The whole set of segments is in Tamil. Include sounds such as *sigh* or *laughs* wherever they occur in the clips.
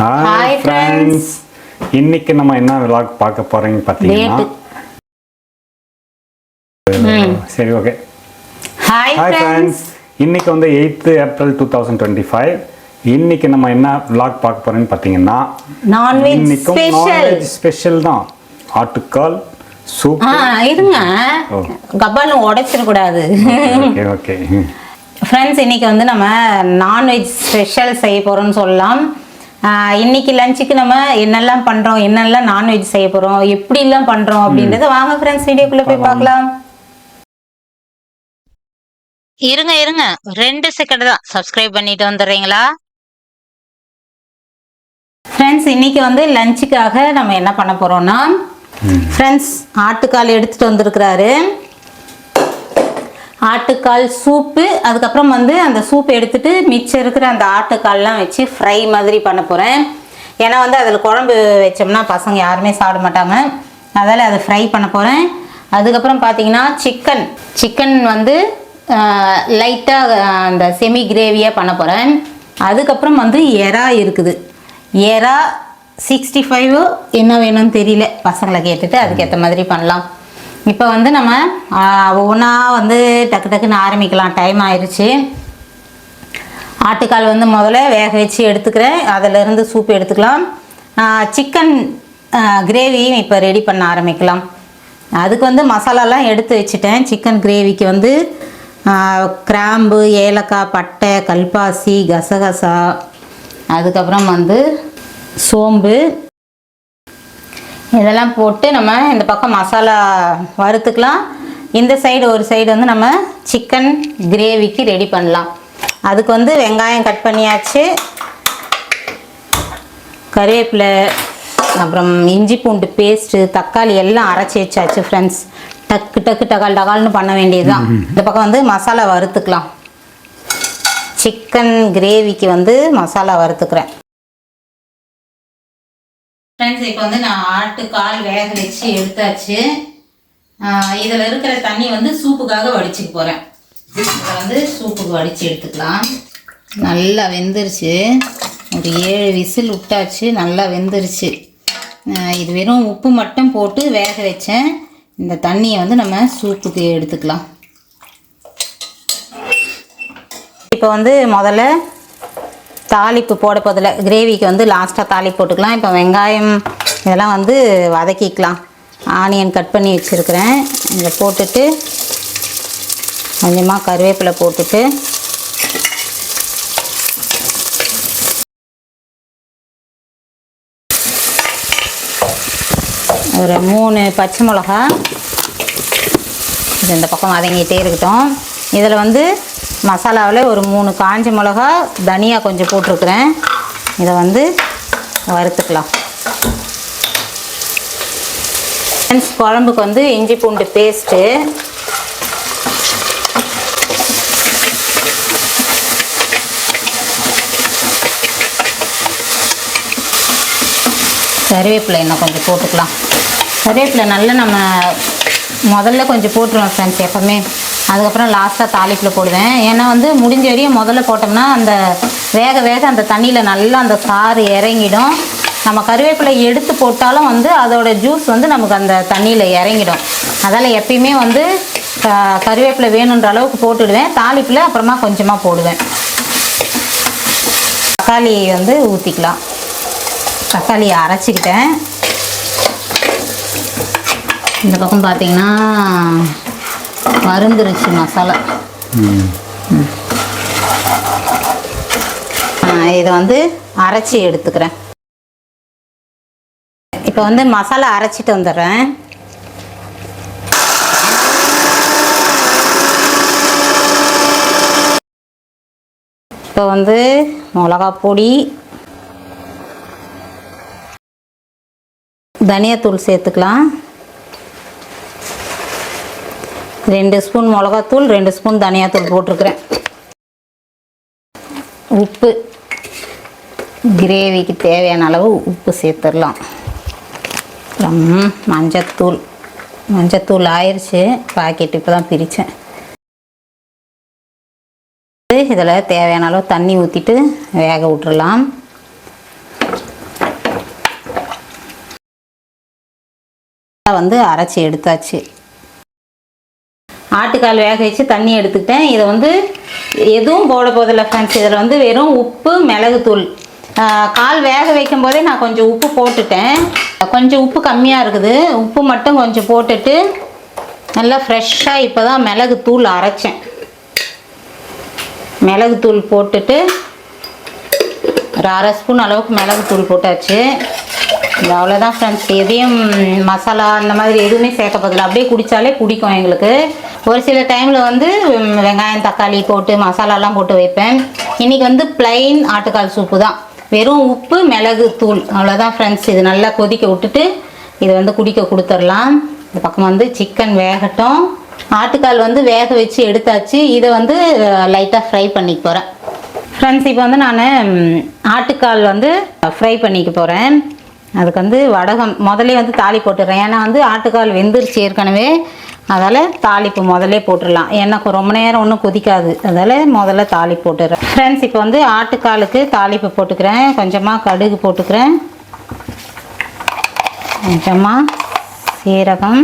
ஹாய் Hi, ஃப்ரெண்ட்ஸ் இன்னைக்கு நம்ம என்ன விலாக் பார்க்க போறீங்க பார்த்தீங்கன்னா சரி ஓகே ஹாய் ஃப்ரெண்ட்ஸ் இன்னைக்கு வந்து eighth April two thousand twenty five இன்னைக்கு நம்ம என்ன விலாக் பார்க்க போறோம்னு பார்த்தீங்கன்னா நான்வெஜ் இன்னைக்கும் ஸ்பெஷல் நான்வெஜ் ஸ்பெஷல் தான். ஆட்டுக்கால் சூப் இருங்க. கப்பான்னு உடைச்சிடக்கூடாது. ஓகே ஓகே ஃப்ரெண்ட்ஸ் இன்னைக்கு வந்து நம்ம நான்வெஜ் ஸ்பெஷல் செய்ய போகிறோம்னு சொல்லலாம். இன்னைக்கு லஞ்சுக்கு நம்ம என்னெல்லாம் பண்ணுறோம் என்னெல்லாம் நான்வெஜ் செய்ய போகிறோம் எப்படிலாம் பண்ணுறோம் அப்படின்றத வாங்க ஃப்ரெண்ட்ஸ் வீடியோக்குள்ளே போய் பார்க்கலாம். இருங்க இருங்க. ரெண்டு செகண்ட் தான். சப்ஸ்கிரைப் பண்ணிட்டு வந்துடுறீங்களா? ஃப்ரெண்ட்ஸ் இன்னைக்கு வந்து லஞ்சுக்காக நம்ம என்ன பண்ண போறோம்னா ஃப்ரெண்ட்ஸ் ஆட்டுக்கால் எடுத்துட்டு வந்திருக்கிறாரு. ஆட்டுக்கால் சூப்பு அதுக்கப்புறம் வந்து அந்த சூப் எடுத்துட்டு மிச்சம் இருக்கிற அந்த ஆட்டுக்கால்லாம் வச்சு ஃப்ரை மாதிரி பண்ண போகிறேன் ஏன்னா வந்து அதில் குழம்பு வச்சோம்னா பசங்க யாருமே சாப்பிட மாட்டாங்க. அதால் அதை ஃப்ரை பண்ண போகிறேன் அதுக்கப்புறம் பார்த்தீங்கன்னா சிக்கன் சிக்கன் வந்து லைட்டாக அந்த செமி கிரேவியாக பண்ண போகிறேன் அதுக்கப்புறம் வந்து எறா இருக்குது. எறா சிக்ஸ்டி ஃபைவோ என்ன வேணும்னு தெரியல. பசங்களை கேட்டுட்டு அதுக்கேற்ற மாதிரி பண்ணலாம். இப்போ வந்து நம்ம ஒவ்வொன்றா வந்து டக்கு டக்குன்னு ஆரம்பிக்கலாம். டைம் ஆயிடுச்சு ஆட்டுக்கால் வந்து முதல்ல வேக வச்சு எடுத்துக்கிறேன். அதிலிருந்து சூப் எடுத்துக்கலாம். சிக்கன் கிரேவியும் இப்போ ரெடி பண்ண ஆரம்பிக்கலாம். அதுக்கு வந்து மசாலாலாம் எடுத்து வச்சுட்டேன். சிக்கன் கிரேவிக்கு வந்து கிராம்பு ஏலக்காய் பட்டை கல்பாசி கசகசா. அதுக்கப்புறம் வந்து சோம்பு இதெல்லாம் போட்டு நம்ம இந்த பக்கம் மசாலா வறுத்துக்கலாம். இந்த சைடு ஒரு சைடு வந்து நம்ம சிக்கன் கிரேவிக்கு ரெடி பண்ணலாம். அதுக்கு வந்து வெங்காயம் கட் பண்ணியாச்சு. கருவேப்பிலை அப்புறம் இஞ்சி பூண்டு பேஸ்ட்டு தக்காளி எல்லாம் அரைச்சி வச்சாச்சு ஃப்ரெண்ட்ஸ் டக்கு டக்கு டகால் டகால்னு பண்ண வேண்டியதுதான். இந்த பக்கம் வந்து மசாலா வறுத்துக்கலாம். சிக்கன் கிரேவிக்கு வந்து மசாலா வறுத்துக்கிறேன். ஃப்ரெண்ட்ஸ் இப்போ வந்து நான் ஆட்டு கால் வேக வச்சு எடுத்தாச்சு. இதில் இருக்கிற தண்ணி வந்து சூப்புக்காக வடிச்சுக்க போகிறேன் இதை வந்து சூப்புக்கு வடித்து எடுத்துக்கலாம். நல்லா வெந்துருச்சு. ஒரு ஏழு விசில் விட்டாச்சு நல்லா வெந்துருச்சு. இது வெறும் உப்பு மட்டும் போட்டு வேக வச்சேன். இந்த தண்ணியை வந்து நம்ம சூப்புக்கு எடுத்துக்கலாம். இப்போ வந்து முதல்ல தாளிப்பு போட போதில் கிரேவிக்கு வந்து லாஸ்ட்டாக தாளிப்பு போட்டுக்கலாம். இப்போ வெங்காயம் இதெல்லாம் வந்து வதக்கிக்கலாம். ஆனியன் கட் பண்ணி வச்சுருக்கிறேன். இதை போட்டுட்டு கொஞ்சமாக கருவேப்பிலை போட்டுட்டு. ஒரு மூணு பச்சை மிளகா இது இந்த பக்கம் வதங்கிட்டே இருக்கட்டும். இதில் வந்து மசாலாவில் ஒரு மூணு காஞ்ச மிளகா தனியா கொஞ்சம் போட்டிருக்கிறேன். இதை வந்து வறுத்துக்கலாம். ஃப்ரெண்ட்ஸ் குழம்புக்கு வந்து இஞ்சி பூண்டு பேஸ்ட்டு கருவேப்பிலை இன்னும் கொஞ்சம் போட்டுக்கலாம். கருவேப்பிலை நல்லா நம்ம முதல்ல கொஞ்சம் போட்டுருவோம் ஃப்ரெண்ட்ஸ் எப்போவுமே. அதுக்கப்புறம் லாஸ்ட்டாக தாளிப்பில் போடுவேன். ஏன்னா வந்து முடிஞ்ச வரையும் முதல்ல போட்டோம்னா அந்த வேக வேக அந்த தண்ணியில் நல்லா அந்த சாறு இறங்கிடும். நம்ம கருவேப்பிலை எடுத்து போட்டாலும் வந்து அதோட ஜூஸ் வந்து நமக்கு அந்த தண்ணியில் இறங்கிடும். அதால் எப்பயுமே வந்து க- கருவேப்பிலை வேணுன்ற அளவுக்கு போட்டுடுவேன். தாளிப்பில் அப்புறமா கொஞ்சமாக போடுவேன். தக்காளி வந்து ஊற்றிக்கலாம் தக்காளியை அரைச்சிக்கிட்டேன். இந்த பக்கம் பார்த்திங்கன்னா மருந்துருச்சு மசாலா. இதை வந்து அரைச்சி எடுத்துக்கிறேன். இப்போ வந்து மசாலா அரைச்சிட்டு வந்துடுறேன். இப்போ வந்து மிளகாப் பொடி தனியாத்தூள் சேர்த்துக்கலாம். ரெண்டு ஸ்பூன் மிளகாத்தூள் ரெண்டு ஸ்பூன் தனியாத்தூள் போட்டிருக்கிறேன். உப்பு. கிரேவிக்கு தேவையான அளவு உப்பு சேர்த்துடலாம். அப்புறம் மஞ்சத்தூள். மஞ்சத்தூள் ஆயிடுச்சு பாக்கெட் இப்போ தான் பிரித்தேன் இதில் தேவையான அளவு தண்ணி ஊற்றிட்டு வேக விட்டுறலாம் வந்து அரைச்சி எடுத்தாச்சு. ஆட்டுக்கால் வேக வச்சு தண்ணி எடுத்துக்கிட்டேன். இதை வந்து எதுவும் போட போதில்லை ஃப்ரெண்ட்ஸ் இதில் வந்து வெறும் உப்பு மிளகுத்தூள் கால் வேக வைக்கும் போதே நான் கொஞ்சம் உப்பு போட்டுட்டேன். கொஞ்சம் உப்பு கம்மியாக இருக்குது. உப்பு மட்டும் கொஞ்சம் போட்டுட்டு நல்லா ஃப்ரெஷ்ஷாக இப்போ தான் மிளகுத்தூள் அரைச்சேன். மிளகுத்தூள் போட்டுட்டு ஒரு அரை ஸ்பூன் அளவுக்கு மிளகுத்தூள் போட்டாச்சு. இது அவ்வளோதான் ஃப்ரெண்ட்ஸ் எதையும் மசாலா அந்த மாதிரி எதுவுமே சேர்க்க போதில்லை அப்படியே குடித்தாலே பிடிக்கும் எங்களுக்கு. ஒரு சில டைமில் வந்து வெங்காயம் தக்காளி போட்டு மசாலாலாம் போட்டு வைப்பேன். இன்றைக்கி வந்து பிளைன் ஆட்டுக்கால் சூப்பு தான். வெறும் உப்பு மிளகு தூள். அவ்வளோதான் ஃப்ரெண்ட்ஸ் இது நல்லா கொதிக்க விட்டுட்டு இது வந்து குடிக்க கொடுத்துடலாம். இந்த பக்கம் வந்து சிக்கன் வேகட்டும். ஆட்டுக்கால் வந்து வேக வச்சு எடுத்தாச்சு. இதை வந்து லைட்டாக ஃப்ரை பண்ணிக்க போகிறேன் ஃப்ரெண்ட்ஸ் இப்போ வந்து நான் ஆட்டுக்கால் வந்து ஃப்ரை பண்ணிக்க போகிறேன் அதுக்கு வந்து வடகம் முதலே வந்து தாலி போட்டுடுறேன். ஏன்னா வந்து ஆட்டுக்கால் வெந்துருச்சு ஏற்கனவே. அதால் தாளிப்பு முதல்ல போட்டுடலாம். எனக்கு ரொம்ப நேரம் ஒன்றும் கொதிக்காது. அதால் முதல்ல தாலி போட்டுடுறேன். ஃப்ரெண்ட்ஸ் இப்போ வந்து ஆட்டுக்காலுக்கு தாளிப்பு போட்டுக்கிறேன். கொஞ்சமாக கடுகு போட்டுக்கிறேன். கொஞ்சமாக சீரகம்.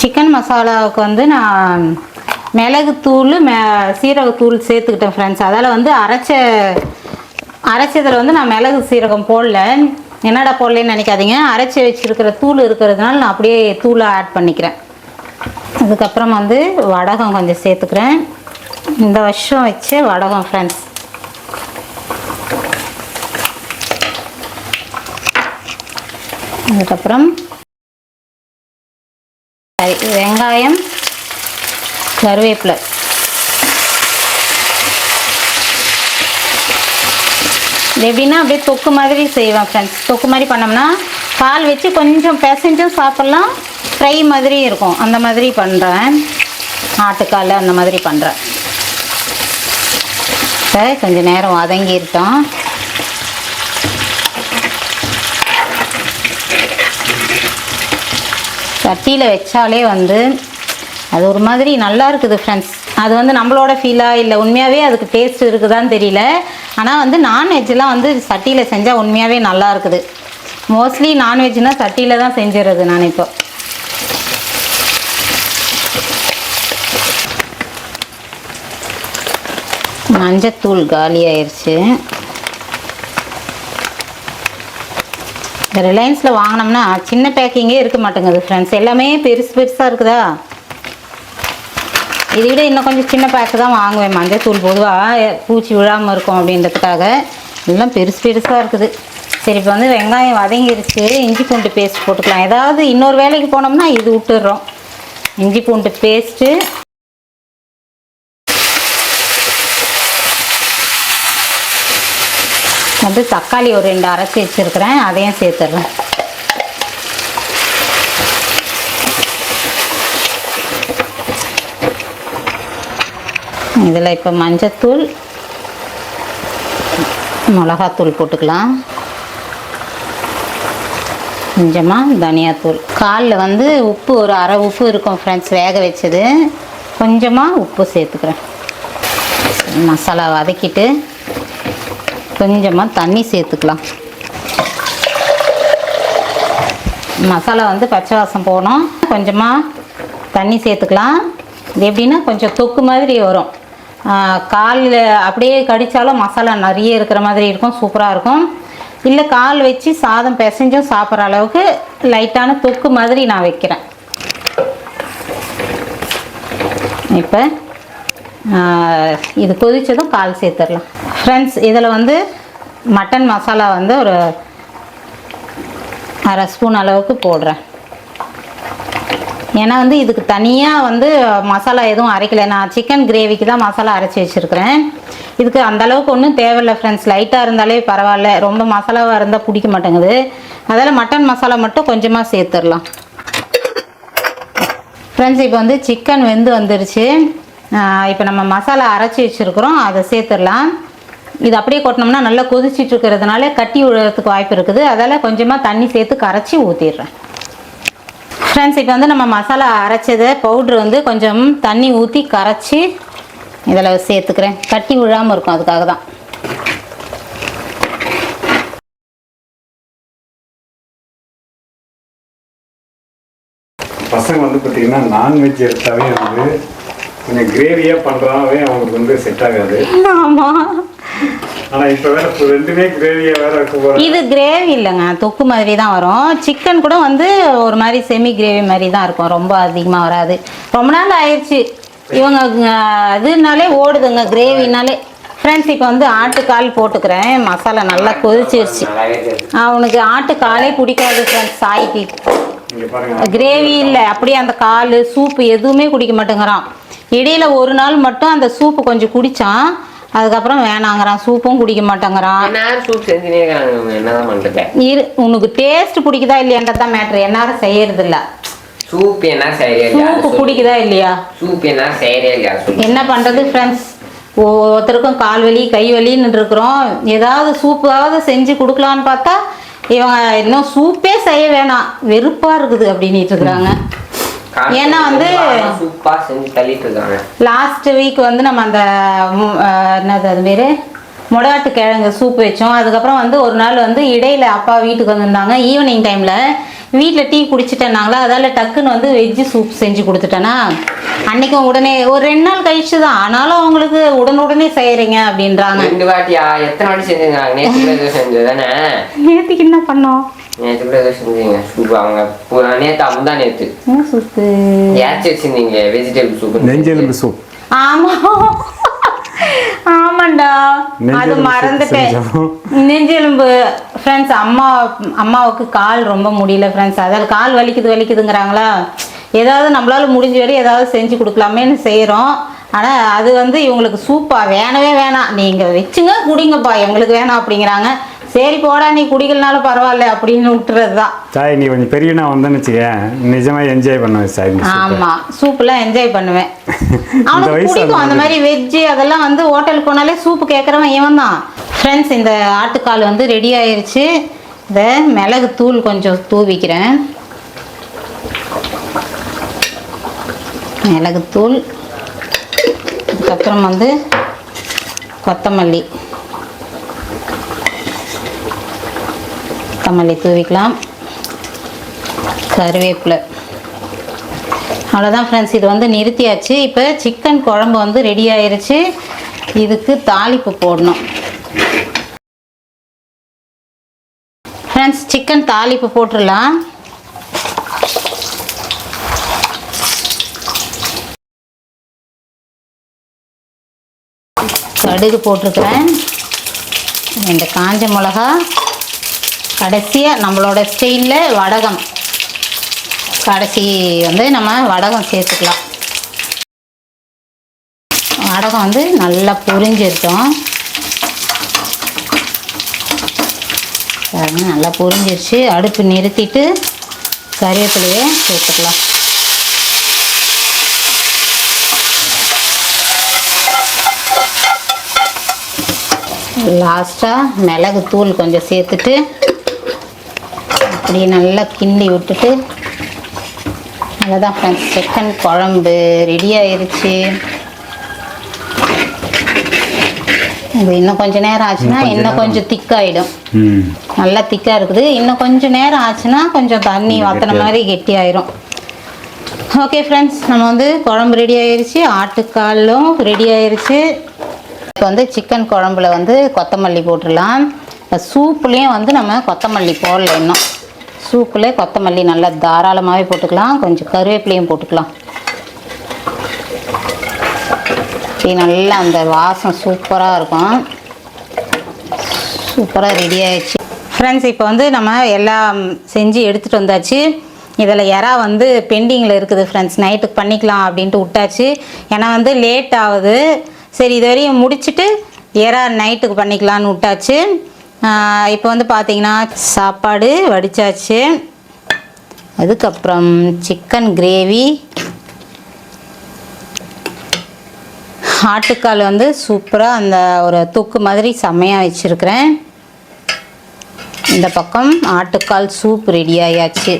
சிக்கன் மசாலாவுக்கு வந்து நான் மிளகுத்தூள் மெ சீரகத்தூள் சேர்த்துக்கிட்டேன் ஃப்ரெண்ட்ஸ் அதால் வந்து அரைச்ச அரைச்சதில் வந்து நான் மிளகு சீரகம் போடல. என்னடா போடலன்னு நினைக்காதீங்க. அரைச்சி வச்சுருக்கிற தூள் இருக்கிறதுனால நான் அப்படியே தூளை ஆட் பண்ணிக்கிறேன். அதுக்கப்புறம் வந்து வடகம் கொஞ்சம் சேர்த்துக்கிறேன். இந்த வருஷம் வச்ச வடகம் ஃப்ரெண்ட்ஸ் அதுக்கப்புறம் சரி வெங்காயம் கருவேப்பிலை. எப்படின்னா அப்படியே தொக்கு மாதிரி செய்வேன் ஃப்ரெண்ட்ஸ் தொக்கு மாதிரி பண்ணோம்னா பால் வச்சு கொஞ்சம் பிசைஞ்சும் சாப்பிட்லாம். ஃப்ரை மாதிரி இருக்கும். அந்த மாதிரி பண்ணுறேன் ஆட்டுக்கால் அந்த மாதிரி பண்ணுறேன் சரி கொஞ்சம் நேரம் வதங்கிருட்டோம் சட்டியில் வச்சாலே வந்து அது ஒரு மாதிரி நல்லா இருக்குது ஃப்ரெண்ட்ஸ் அது வந்து நம்மளோட ஃபீலாக இல்லை உண்மையாகவே அதுக்கு டேஸ்ட் இருக்குதான்னு தெரியல. ஆனால் வந்து நான்வெஜ்லாம் வந்து சட்டியில் செஞ்சால் உண்மையாகவே நல்லா இருக்குது. மோஸ்ட்லி நான்வெஜ்னால் சட்டியில் தான் செஞ்சிடுறது நான் இப்போ. மஞ்சத்தூள் காலி ஆயிடுச்சு இந்த ரிலையன்ஸில் வாங்கினோம்னா சின்ன பேக்கிங்கே இருக்க மாட்டேங்குது ஃப்ரெண்ட்ஸ் எல்லாமே பெருசு பெருசாக இருக்குதா? இதை விட இன்னும் கொஞ்சம் சின்ன பேக்கு தான் வாங்குவேன். மஞ்சத்தூள் பொதுவாக பூச்சி விழாமல் இருக்கும் அப்படின்றதுக்காக. எல்லாம் பெருசு பெருசாக இருக்குது. சரி இப்போ வந்து வெங்காயம் வதங்கிருச்சு. இஞ்சி பூண்டு பேஸ்ட் போட்டுக்கலாம். ஏதாவது இன்னொரு வேலைக்கு போனோம்னா இது விட்டுடுறோம் இஞ்சி பூண்டு பேஸ்ட்டு வந்து தக்காளி ஒரு ரெண்டு அரைச்சி வச்சுருக்கிறேன். அதையும் சேர்த்துடுறேன் இதில் இப்போ மஞ்சத்தூள் மிளகாத்தூள் போட்டுக்கலாம். கொஞ்சமாக தனியாத்தூள். காலில் வந்து உப்பு ஒரு அரை உப்பு இருக்கும் ஃப்ரெண்ட்ஸ் வேக வச்சது. கொஞ்சமாக உப்பு சேர்த்துக்கிறேன். மசாலா வதக்கிட்டு கொஞ்சமாக தண்ணி சேர்த்துக்கலாம். மசாலா வந்து பச்சை வாசம் போகணும். கொஞ்சமாக தண்ணி சேர்த்துக்கலாம். இது எப்படின்னா கொஞ்சம் தொக்கு மாதிரி வரும். காலில் அப்படியே கடித்தாலும் மசாலா நிறைய இருக்கிற மாதிரி இருக்கும் சூப்பராக இருக்கும். இல்லை கால் வச்சு சாதம் பிசைஞ்சும் சாப்பிட்ற அளவுக்கு லைட்டான தொக்கு மாதிரி நான் வைக்கிறேன். இப்போ இது கொதித்ததும் கால் சேர்த்துடலாம். ஃப்ரெண்ட்ஸ் இதில் வந்து மட்டன் மசாலா வந்து ஒரு அரை ஸ்பூன் அளவுக்கு போடுறேன். ஏன்னா வந்து இதுக்கு தனியாக வந்து மசாலா எதுவும் அரைக்கல. நான் சிக்கன் கிரேவிக்கு தான் மசாலா அரைச்சி வச்சுருக்கிறேன். இதுக்கு அந்தளவுக்கு ஒன்றும் தேவையில்லை ஃப்ரெண்ட்ஸ் லைட்டாக இருந்தாலே பரவாயில்ல. ரொம்ப மசாலாவாக இருந்தால் பிடிக்க மாட்டேங்குது. அதில் மட்டன் மசாலா மட்டும் கொஞ்சமாக சேர்த்துடலாம். ஃப்ரெண்ட்ஸ் இப்போ வந்து சிக்கன் வெந்து வந்துருச்சு. இப்போ நம்ம மசாலா அரைச்சி வச்சுருக்குறோம். அதை சேர்த்துடலாம். இது அப்படியே கொட்டினோம்னா நல்லா கொதிச்சிட்டு இருக்கிறதுனால கட்டி விழுறதுக்கு வாய்ப்பு இருக்குது. அதால் கொஞ்சமாக தண்ணி சேர்த்து கரைச்சி ஊற்றிடுறேன் ஃப்ரெண்ட்ஸ் இப்போ வந்து நம்ம மசாலா அரைச்சதை பவுட்ரு வந்து கொஞ்சம் தண்ணி ஊற்றி கரைச்சி இதில் சேர்த்துக்கிறேன். கட்டி விழாமல் இருக்கும் அதுக்காக தான். பசங்க வந்து பார்த்தீங்கன்னா நான்வெஜ் எடுத்தாவே வந்து கொஞ்சம் கிரேவியாக பண்ணுறாவே அவங்களுக்கு வந்து செட் ஆகாது. ஆமா. ஆனால் இப்போ வேற இப்போ ரெண்டுமே கிரேவியாக வேற இருக்க போகிறேன் இது கிரேவி இல்லைங்க. தொக்கு மாதிரி தான் வரும். சிக்கன் கூட வந்து ஒரு மாதிரி செமி கிரேவி மாதிரி தான் இருக்கும். ரொம்ப அதிகமாக வராது. ரொம்ப நாள் ஆயிடுச்சு இவங்க அஹ், இதுனாலே ஓடுதுங்க. கிரேவினாலே ஃப்ரெண்ட்ஸ் இப்போ வந்து ஆட்டுக்கால் போட்டுக்கிறேன். மசாலா நல்லா கொதிச்சிருச்சு. அவனுக்கு ஆட்டுக்காலே பிடிக்காது ஃப்ரெண்ட்ஸ் சாய்க்கு. கிரேவி இல்லை. அப்படியே அந்த கால் சூப்பு எதுவுமே குடிக்க மாட்டேங்கிறான். இடையில ஒரு நாள் மட்டும் அந்த சூப்பு கொஞ்சம் குடிச்சான். அதுக்கப்புறம் வேணாங்கிறான். சூப்பும் குடிக்க மாட்டேங்கிறான். சூப் பண்றது இரு உனக்கு டேஸ்ட் பிடிக்குதா இல்லையான்றது தான் மேட்ரு என்னால செய்யறது இல்ல சூப் என்ன செய்யறே இல்லையா அது சூப்பு. பிடிக்குதா இல்லையா? சூப் என்ன செய்யறே இல்லையா சொல்லு. என்ன பண்றது ஃப்ரெண்ட்ஸ் ஒவ்வொருத்தருக்கும் கால் வலி கை வலின்னு இருக்கிறோம். ஏதாவது சூப்பாவது செஞ்சு கொடுக்கலான்னு பார்த்தா இவங்க இன்னும் சூப்பே செய்ய வேணாம். வெறுப்பா இருக்குது அப்படின்ட்டு இருக்கிறாங்க. ஏன்னா வந்து சூப்பா செஞ்சு தள்ளிட்டு இருக்காங்க லாஸ்ட் வீக் வந்து நம்ம அந்த என்னது அது பேர்? முடாட்டு கிழங்கு சூப் வச்சோம். அதுக்கப்புறம் வந்து ஒரு நாள் வந்து இடையில அப்பா வீட்டுக்கு வந்திருந்தாங்க. ஈவினிங் டைமில் வீட்டில் டீ குடிச்சிட்டேனாங்களா அதால் டக்குன்னு வந்து வெஜ்ஜு சூப் செஞ்சு கொடுத்துட்டேனா? அன்னைக்கும் உடனே ஒரு ரெண்டு நாள் கழிச்சு தான். ஆனாலும் அவங்களுக்கு உடனுடனே செய்கிறீங்க அப்படின்றாங்க. ரெண்டு வாட்டியா? எத்தனை வாட்டி தானே? *laughs* நேற்றுக்கு என்ன பண்ணோம்? நேற்று கூட ஏதோ செஞ்சீங்க. சூப் அவங்க நேத்து. என்ன சூப்பு? ஏச்சு வச்சிருந்தீங்க. வெஜிடபிள் சூப் நெஞ்செலும்பு சூப் ஆமா. ஆமாண்டா. அது மறந்துட்டேன். நெஞ்செலும்பு ஃப்ரெண்ட்ஸ் அம்மா அம்மாவுக்கு கால் ரொம்ப முடியல ஃப்ரெண்ட்ஸ் அதாவது கால் வலிக்குது வலிக்குதுங்கிறாங்களா? ஏதாவது நம்மளால முடிஞ்ச வரை ஏதாவது செஞ்சு கொடுக்கலாமேன்னு செய்கிறோம் ஆனால் அது வந்து இவங்களுக்கு சூப்பா வேணவே வேணாம். நீங்கள் வச்சுங்க குடிங்கப்பா. எங்களுக்கு வேணாம் அப்படிங்கிறாங்க. சரி போடா நீ குடிக்கலனாலும் பரவாயில்ல அப்படின்னு விட்டுறது தான் சாய் நீ கொஞ்சம் பெரியனா வந்தேன்னு வச்சுக்கேன் நிஜமாக என்ஜாய் பண்ணுவேன் சாய். ஆமா சூப்லாம் என்ஜாய் பண்ணுவேன். *laughs* அவனுக்கு பிடிக்கும் அந்த மாதிரி. வெஜ்ஜு அதெல்லாம் வந்து ஹோட்டலுக்கு போனாலே சூப்பு கேட்குறவன் இவன் தான். ஃப்ரெண்ட்ஸ் இந்த ஆட்டுக்கால் வந்து ரெடி ஆயிருச்சு. இந்த மிளகு தூள் கொஞ்சம் தூவிக்கிறேன். மிளகுத்தூள் அதுக்கப்புறம் வந்து கொத்தமல்லி. கொத்தமல்லி தூவிக்கலாம். கருவேப்பிலை. அவ்வளோதான் ஃப்ரெண்ட்ஸ் இது வந்து நிறுத்தியாச்சு. இப்போ சிக்கன் குழம்பு வந்து ரெடி ஆயிருச்சு. இதுக்கு தாளிப்பு போடணும். ஃப்ரெண்ட்ஸ் சிக்கன் தாளிப்பு போட்டுடலாம். கடுகு போட்டிருக்கிறேன். ரெண்டு காஞ்ச மிளகா கடைசியாக நம்மளோட ஸ்டைலில் வடகம். கடைசி வந்து நம்ம வடகம் சேர்த்துக்கலாம். வடகம் வந்து நல்லா புரிஞ்சிருக்கும். பாருங்க நல்லா பொரிஞ்சிருச்சு. அடுப்பு நிறுத்திட்டு கறிவேப்பிலையை சேர்த்துக்கலாம். லாஸ்ட்டாக மிளகு தூள் கொஞ்சம் சேர்த்துட்டு அப்படியே நல்லா கிண்டி விட்டுட்டு அவ்வளோதான் ஃப்ரெண்ட்ஸ் சிக்கன் குழம்பு ரெடி ஆயிருச்சு. இது இன்னும் கொஞ்சம் நேரம் ஆச்சுன்னா இன்னும். கொஞ்சம் திக்காயிடும் நல்லா திக்காக இருக்குது. இன்னும் கொஞ்சம் நேரம் ஆச்சுன்னா கொஞ்சம் தண்ணி வத்தின மாதிரி கெட்டியாயிரும் ஓகே ஃப்ரெண்ட்ஸ் நம்ம வந்து குழம்பு ரெடி ஆயிருச்சு. ஆட்டுக்காலும் ரெடி ஆயிருச்சு. இப்போ வந்து சிக்கன் குழம்புல வந்து கொத்தமல்லி போட்டுடலாம். இப்போ சூப்புலேயும் வந்து நம்ம கொத்தமல்லி போடல இன்னும். சூப்பில் கொத்தமல்லி நல்லா தாராளமாகவே போட்டுக்கலாம். கொஞ்சம் கருவேப்பிலையும் போட்டுக்கலாம். இது நல்லா அந்த வாசம் சூப்பராக இருக்கும். சூப்பராக ரெடி ஆயிடுச்சு. ஃப்ரெண்ட்ஸ் இப்போ வந்து நம்ம எல்லாம் செஞ்சு எடுத்துகிட்டு வந்தாச்சு. இதில் எறா வந்து பெண்டிங்கில் இருக்குது ஃப்ரெண்ட்ஸ் நைட்டுக்கு பண்ணிக்கலாம் அப்படின்ட்டு விட்டாச்சு. ஏன்னா வந்து லேட் ஆகுது. சரி இது வரையும் முடிச்சுட்டு எறா நைட்டுக்கு பண்ணிக்கலான்னு விட்டாச்சு. இப்போ வந்து பார்த்தீங்கன்னா சாப்பாடு வடித்தாச்சு அதுக்கப்புறம் சிக்கன் கிரேவி ஆட்டுக்கால் வந்து சூப்பராக அந்த ஒரு தொக்கு மாதிரி செம்மையாக வச்சுருக்கிறேன். இந்த பக்கம் ஆட்டுக்கால் சூப் ரெடி ஆயாச்சு.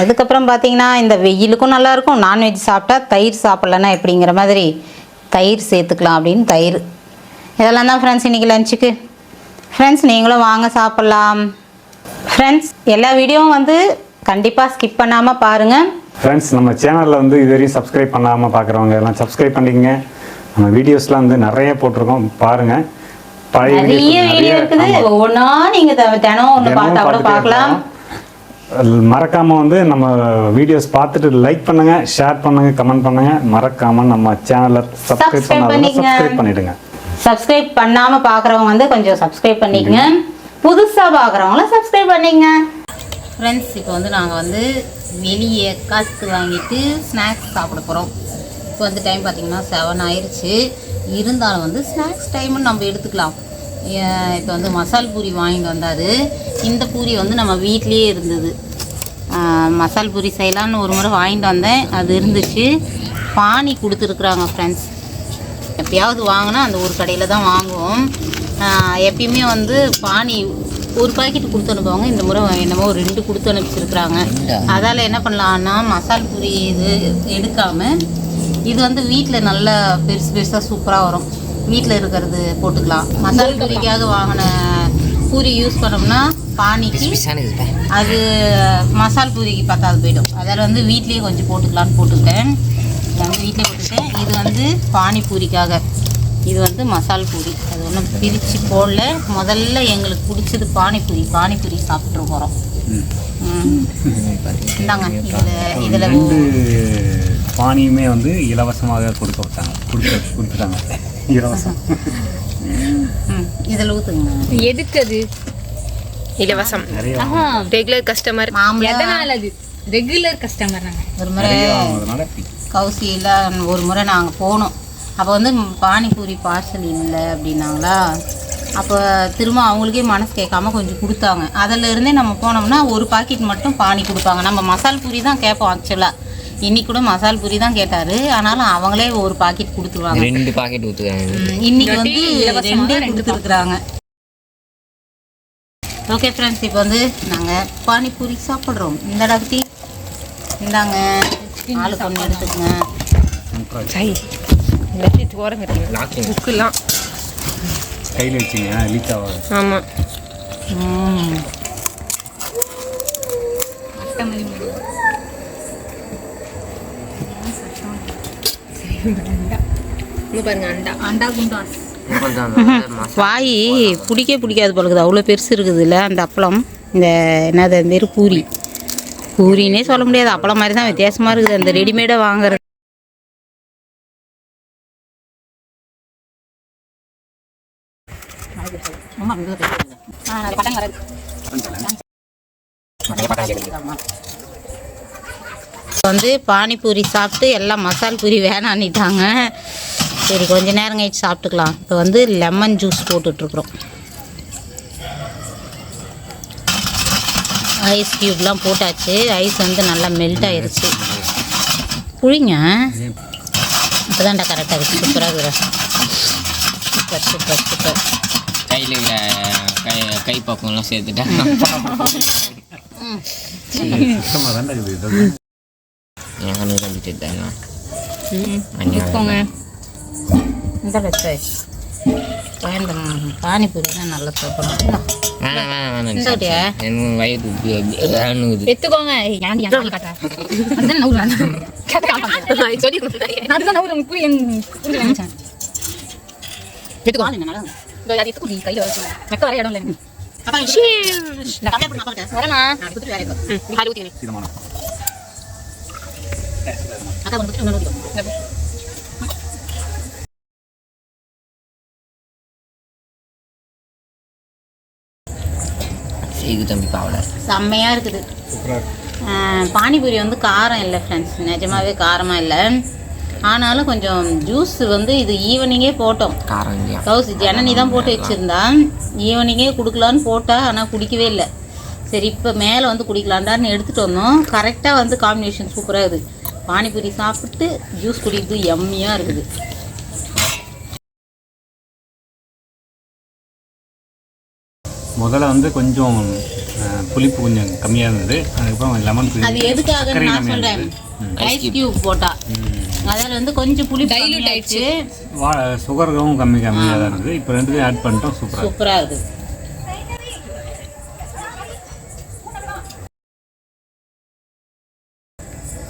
அதுக்கப்புறம் பார்த்தீங்கன்னா இந்த வெயிலுக்கும் நல்லாயிருக்கும் நான்வெஜ் சாப்பிட்டா தயிர் சாப்பிட்லன்னா எப்படிங்கிற மாதிரி தயிர் சேர்த்துக்கலாம் அப்படின்னு தயிர் இதெல்லாம் தான் ஃப்ரெண்ட்ஸ் இன்றைக்கி லஞ்சுக்கு ஃப்ரெண்ட்ஸ் நீங்களும் வாங்க சாப்பிட்லாம். ஃப்ரெண்ட்ஸ் எல்லா வீடியோவும் வந்து கண்டிப்பாக ஸ்கிப் பண்ணாமல் பாருங்கள் ஃப்ரெண்ட்ஸ் நம்ம சேனலில் வந்து இது வரையும் சப்ஸ்கிரைப் பண்ணாமல் பார்க்குறவங்க எல்லாம் சப்ஸ்கிரைப் பண்ணிக்கங்க. நம்ம வீடியோஸ்லாம் வந்து நிறைய போட்டிருக்கோம் பாருங்கள் பழைய நிறைய வீடியோ இருக்குது. ஒவ்வொன்றா நீங்கள் தினம் ஒன்று பார்த்தா கூட பார்க்கலாம். இருக்கலாம். மறக்காம வந்து நம்ம வீடியோஸ் பார்த்துட்டு லைக் பண்ணுங்க ஷேர் பண்ணுங்க கமெண்ட் பண்ணுங்க. மறக்காம நம்ம சேனலை சப்ஸ்கிரைப் பண்ணாதவங்க. சப்ஸ்கிரைப் பண்ணிடுங்க. சப்ஸ்கிரைப் பண்ணாமல் பார்க்குறவங்க வந்து கொஞ்சம் சப்ஸ்கிரைப் பண்ணிக்கங்க. புதுசாக பார்க்குறவங்களும் சப்ஸ்கிரைப் பண்ணிக்கங்க. ஃப்ரெண்ட்ஸ் இப்போ வந்து நாங்கள் வந்து வெளியே காசு வாங்கிட்டு ஸ்நாக்ஸ் சாப்பிட போகிறோம் இப்போ வந்து டைம் பார்த்தீங்கன்னா செவன் ஆயிடுச்சு இருந்தாலும் வந்து ஸ்நாக்ஸ் டைமுன்னு நம்ம எடுத்துக்கலாம். இப்போ வந்து மசால் பூரி வாங்கிட்டு வந்தார். இந்த பூரி வந்து நம்ம வீட்லேயே இருந்தது. மசால் பூரி செய்யலான்னு ஒரு முறை வாங்கிட்டு வந்தேன். அது இருந்துச்சு. பானி கொடுத்துருக்குறாங்க ஃப்ரெண்ட்ஸ் எப்பயாவது வாங்கினா அந்த ஒரு கடையில் தான் வாங்குவோம். எப்பயுமே வந்து பானி ஒரு பாக்கெட் கொடுத்து அனுப்புவாங்க. இந்த முறை என்னமோ ஒரு ரெண்டு கொடுத்து அனுப்பிச்சிருக்கிறாங்க. அதால் என்ன பண்ணலான்னா மசால் பூரி இது எடுக்காமல் இது வந்து வீட்டில் நல்லா பெருசு பெருசாக சூப்பராக வரும். வீட்டில் இருக்கிறது போட்டுக்கலாம். மசால் பூரிக்காக வாங்கின பூரி யூஸ் பண்ணோம்னா பானிக்கு அது மசால் பூரிக்கு பத்தாது போயிடும். அதில் வந்து வீட்லேயே கொஞ்சம் போட்டுக்கலான்னு போட்டுக்கிட்டேன் இதை வந்து வீட்டிலே போட்டுக்கிட்டேன் இது வந்து பானிபூரிக்காக. இது வந்து மசால் பூரி. அது ஒன்றும் பிரித்து போடல. முதல்ல எங்களுக்கு பிடிச்சது பானிபூரி. பானிபூரி சாப்பிட்ரு போகிறோம் இந்தாங்க. இதில் இதில் பானியுமே வந்து இலவசமாக கொடுக்க விட்டாங்க கொடுக்க கொடுத்துட்டாங்க. இலவசம். இதில் ஊற்றுங்க எதுக்கு அது? இலவசம். Regular customer. எதனால அது? ரெகுலர் கஸ்டமர் நாங்க ஒரு முறை கௌசியில் ஒரு முறை நாங்கள் போனோம். அப்போ வந்து பானிபூரி பார்சல் இல்லை அப்படின்னாங்களா? அப்போ திரும்ப அவங்களுக்கே மனசு கேட்காம கொஞ்சம் கொடுத்தாங்க. அதில் இருந்தே நம்ம போனோம்னா ஒரு பாக்கெட் மட்டும் பானி கொடுப்பாங்க. நம்ம மசால் பூரி தான் கேட்போம் ஆக்சுவலாக இன்னைக்கு கூட மசால் பூரி தான் கேட்டார். ஆனாலும் அவங்களே ஒரு பாக்கெட் கொடுத்துருவாங்க. ரெண்டு பாக்கெட் இன்னைக்கு வந்து ரெண்டே கொடுத்துருக்குறாங்க. ஓகே ஃப்ரெண்ட்ஸ் இப்போ வந்து நாங்கள் பானிபூரி சாப்பிட்றோம். இந்த டாக்டி இந்தாங்க. ஆளுக்கு ஒன்று எடுத்துக்கங்க. சை கட்டுங்க கையில் வச்சிங்க லீக் ஆகாது. ஆமா. ம் இங்க பாருங்க அண்டா. அண்டா குண்டாஸ் வாய் பிடிக்கே பிடிக்காது போலக்குது அவ்வளோ பெருசு இருக்குதுல்ல அந்த அப்பளம் இந்த என்னது அந்த பேர் பூரி. பூரின்னே சொல்ல முடியாது. அப்பளம் மாதிரி தான் வித்தியாசமாக இருக்குது. அந்த ரெடிமேடாக வாங்குறது. வந்து பானிபூரி சாப்பிட்டு எல்லாம் மசால் பூரி வேணான்னிட்டாங்க. சரி கொஞ்ச நேரம் கழிச்சு சாப்பிட்டுக்கலாம். இப்போ வந்து லெமன் ஜூஸ் போட்டுட்ருக்குறோம் ஐஸ் க்யூப்லாம் போட்டாச்சு. ஐஸ் வந்து நல்லா மெல்ட் ஆயிருச்சு. புழிங்க. இப்போதான்டா கரெக்டாக இருக்குது சூப்பராக இருக்குடா. சூப்பர் சூப்பர் சூப்பர் கையில் கை கை பக்கம்லாம் சேர்த்துட்டா. சுத்தமாக தான் இருக்குது இது என் கண்ணு தம்பிட்டு எடுத்துக்கோங்க இந்த வச்சு வேண்டாம் பானிபூரி தான் நல்லா சாப்பிடணும். வேணாம் செய்து தம்பி பாவலை. செம்மையா இருக்குது. இருக்கு. பானிபூரி வந்து காரம் இல்லை ஃப்ரெண்ட்ஸ் நிஜமாவே காரமாக இல்லை. ஆனாலும் கொஞ்சம் ஜூஸ் வந்து இது ஈவினிங்கே போட்டோம். கவுஸ் ஜனனி தான் போட்டு வச்சுருந்தா. ஈவினிங்கே கொடுக்கலான்னு போட்டா ஆனால் குடிக்கவே இல்லை. சரி இப்போ மேலே வந்து குடிக்கலான்டான்னு எடுத்துகிட்டு வந்தோம். கரெக்டாக வந்து காம்பினேஷன் சூப்பராக இருக்குது. பானிபூரி சாப்பிட்டு ஜூஸ் குடிக்கிறது எம்மியாக இருக்குது. முதல்ல வந்து கொஞ்சம் புளிப்பு கொஞ்சம் கம்மியாக இருந்தது. அதுக்கப்புறம் லெமன் அது எதுக்காக நான் சொல்கிறேன் ஐஸ் கியூப் போட்டா. அதில் வந்து கொஞ்சம் புளி டைல்யூட் ஆயிடுச்சு. வா சுகரும் கம்மி கம்மியாக தான் இருந்தது இப்போ ரெண்டுத்தையும் ஆட் பண்ணிட்டோம். சூப்பராக சூப்பராக இருக்குது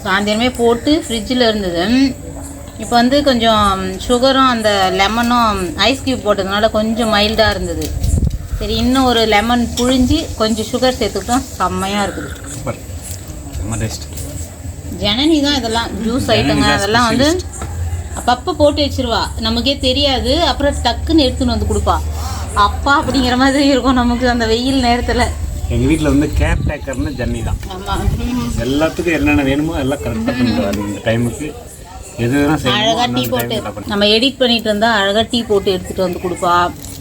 சாயந்தரமே போட்டு ஃப்ரிட்ஜில் இருந்தது. இப்போ வந்து கொஞ்சம் சுகரும் அந்த லெமனும் ஐஸ் கியூப் போட்டதுனால கொஞ்சம் மைல்டாக இருந்தது. சரி இன்னும் ஒரு லெமன் புழிஞ்சி கொஞ்சம் சுகர் சேர்த்துக்கிட்டோம். செம்மையாக இருக்குது. ஜனனி தான் இதெல்லாம் ஜூஸ் ஐட்டங்க அதெல்லாம் வந்து அப்பப்போ போட்டு வச்சிருவா. நமக்கே தெரியாது. அப்புறம் டக்குன்னு எடுத்துன்னு வந்து கொடுப்பா. அப்பா அப்படிங்கிற மாதிரி இருக்கும் நமக்கு அந்த வெயில் நேரத்தில். எங்கள் வீட்டில் வந்து கேர் டேக்கர்னு ஜன்னி தான். எல்லாத்துக்கும் என்னென்ன வேணுமோ எல்லாம் கரெக்டாக பண்ணிடுவாரு இந்த டைமுக்கு எது வேணா அழகா டீ போட்டு நம்ம எடிட் பண்ணிட்டு இருந்தா அழகா டீ போட்டு எடுத்துட்டு வந்து கொடுப்பா.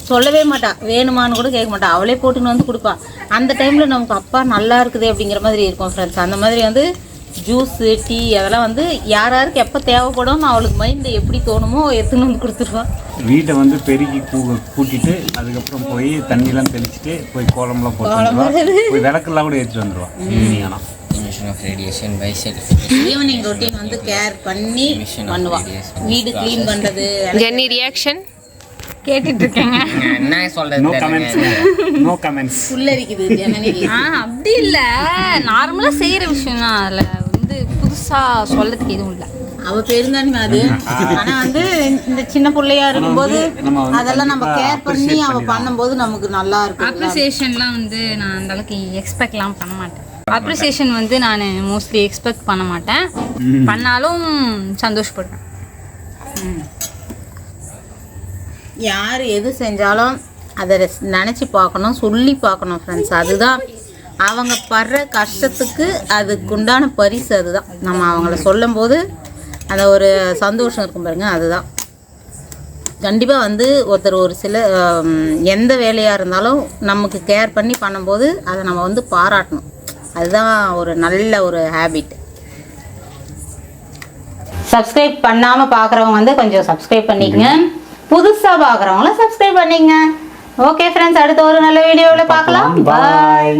சொல்லவே மாட்டா. வேணுமான்னு கூட கேட்க மாட்டா. அவளே போட்டுன்னு வந்து கொடுப்பா. அந்த டைம்ல நமக்கு அப்பா நல்லா இருக்குது அப்படிங்கிற மாதிரி இருக்கும் ஃப்ரெண்ட்ஸ் அந்த மாதிரி வந்து ஜூஸு டீ அதெல்லாம் வந்து யார் யாருக்கு எப்போ தேவைப்படும் அவளுக்கு மைண்டில் எப்படி தோணுமோ எடுத்துன்னு வந்து கொடுத்துருவா. வீட்டை வந்து பெருக்கி கூ கூட்டிட்டு அதுக்கப்புறம் போய் தண்ணிலாம் தெளிச்சுட்டு போய் கோலம்லாம் போட்டு போய் விளக்கெல்லாம் கூட ஏற்றிட்டு வந்துடுவா ஈவினிங் ஆனால் Emission of radiation by self. Evening routine வந்து கேர் பண்ணி பண்ணுவா. வீடு க்ளீன் பண்ணுறது ஜென்னி ரியாக்ஷன் கேட்டுட்டு இருக்கேங்க என்ன சொல்றது நோ கமெண்ட்ஸ் நோ கமெண்ட்ஸ் ஜனனிக்கு ஆ அப்படி இல்ல. நார்மலா செய்யற விஷயம் தான் அதுல வந்து புதுசா சொல்லதுக்கு எதுவும் இல்லை. அவ பெருந்தானே அது? ஆனா வந்து இந்த சின்ன பிள்ளையா இருக்கும்போது அதெல்லாம் நம்ம கேர் பண்ணி அவ. பண்ணும்போது நமக்கு நல்லா இருக்கும். அப்ரிசியேஷன்லாம் வந்து நான் அந்த அளவுக்கு எக்ஸ்பெக்ட்லாம் பண்ண மாட்டேன். அப்ரிசியேஷன் வந்து நான் மோஸ்ட்லி எக்ஸ்பெக்ட் பண்ண மாட்டேன். பண்ணாலும் சந்தோஷப்படுவேன். யார் எது செஞ்சாலும் அதை நினச்சி பார்க்கணும் சொல்லி பார்க்கணும் ஃப்ரெண்ட்ஸ் அதுதான் அவங்க படுற கஷ்டத்துக்கு அதுக்குண்டான பரிசு அதுதான். நம்ம அவங்கள சொல்லும்போது அந்த ஒரு சந்தோஷம் இருக்கும் பாருங்க அதுதான். கண்டிப்பாக வந்து ஒருத்தர் ஒரு சில எந்த வேலையாக இருந்தாலும் நமக்கு கேர் பண்ணி பண்ணும்போது அதை நம்ம வந்து பாராட்டணும். அதுதான் ஒரு நல்ல ஒரு ஹேபிட் சப்ஸ்கிரைப் பண்ணாமல் பார்க்குறவங்க வந்து கொஞ்சம் சப்ஸ்கிரைப் பண்ணிக்கங்க. புதுசாக பார்க்குறவங்களும் சப்ஸ்கிரைப் பண்ணிக்கங்க ஓகே ஃப்ரெண்ட்ஸ் அடுத்த ஒரு நல்ல வீடியோவில் பார்க்கலாம். பாய்